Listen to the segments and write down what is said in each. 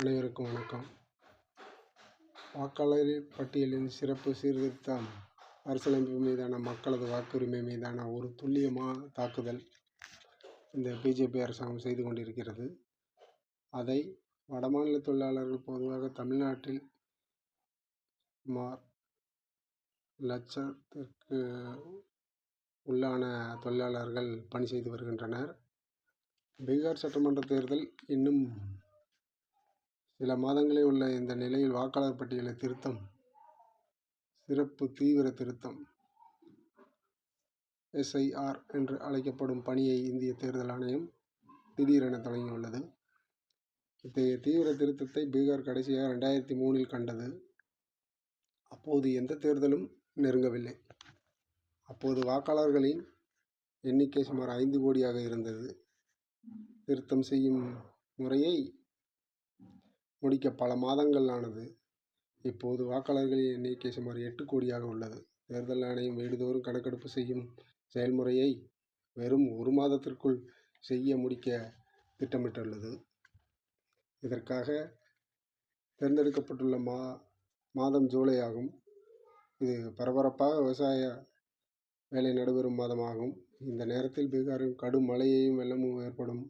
அனைவருக்கும் வணக்கம். வாக்காளர் பட்டியலின் சிறப்பு சீர்திருத்தம். அரசியலமைப்பு மீதான மக்களது வாக்குரிமை மீதான ஒரு துல்லியமான தாக்குதல் இந்த பிஜேபி அரசாங்கம் செய்து கொண்டிருக்கிறது. அதை வடமாநில தொழிலாளர்கள் பொதுவாக தமிழ்நாட்டில் சுமார் லட்சத்திற்கு உள்ளான தொழிலாளர்கள் பணி செய்து வருகின்றனர். பீகார் சட்டமன்ற தேர்தல் இன்னும் சில மாதங்களே உள்ள இந்த நிலையில் வாக்காளர் பட்டியலை திருத்தம். சிறப்பு தீவிர திருத்தம். எஸ்ஐஆர் என்று அழைக்கப்படும் பணியை இந்திய தேர்தல் ஆணையம் திடீரென தொடங்கியுள்ளது. இத்தகைய தீவிர திருத்தத்தை பீகார் கடைசியாக ரெண்டாயிரத்தி மூணில் கண்டது. அப்போது எந்த தேர்தலும் நெருங்கவில்லை. அப்போது வாக்காளர்களின் எண்ணிக்கை சுமார் ஐந்து கோடியாக இருந்தது. திருத்தம் செய்யும் முறையை முடிக்க பல மாதங்கள் ஆனது இப்போது வாக்காளர்களின் எண்ணிக்கை சுமார் எட்டு கோடியாக உள்ளது. தேர்தல் ஆணையம் வீடுதோறும் கணக்கெடுப்பு செய்யும் செயல்முறையை வெறும் ஒரு மாதத்திற்குள் செய்ய முடிக்க திட்டமிட்டுள்ளது. இதற்காக தேர்ந்தெடுக்கப்பட்டுள்ள மா மாதம் ஜூலை ஆகும். இது பரபரப்பாக விவசாய வேலை நடைபெறும் மாதமாகும். இந்த நேரத்தில் பீகாரில் கடும் மழையையும் வெள்ளமும் ஏற்படும்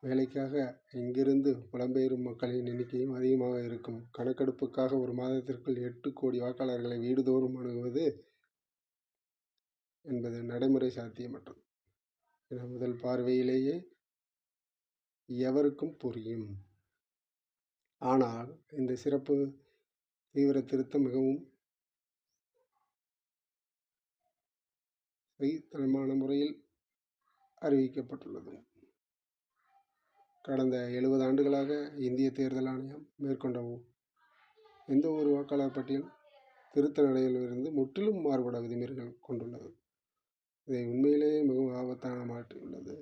வேலைக்காக இங்கிருந்து புலம்பெயரும் மக்களின் எண்ணிக்கையும் அதிகமாக இருக்கும். கணக்கெடுப்புக்காக ஒரு மாதத்திற்குள் எட்டு கோடி வாக்காளர்களை வீடுதோறும் அணுகுவது என்பது நடைமுறை சாத்தியமற்றது. என முதல் பார்வையிலேயே எவருக்கும் புரியும். ஆனால் இந்த சிறப்பு தீவிர திருத்தம் மிகவும் பொய்த்தனமான முறையில் அறிவிக்கப்பட்டுள்ளது. கடந்த எழுபது ஆண்டுகளாக இந்திய தேர்தல் ஆணையம் மேற்கொண்ட எந்த ஒரு வாக்காளர் பட்டியல் திருத்த நடையிலிருந்து முற்றிலும் மாறுபட்ட விதிமுறைகள் கொண்டுள்ளது. இதை உண்மையிலேயே மிகவும் ஆபத்தான மாற்றியுள்ளது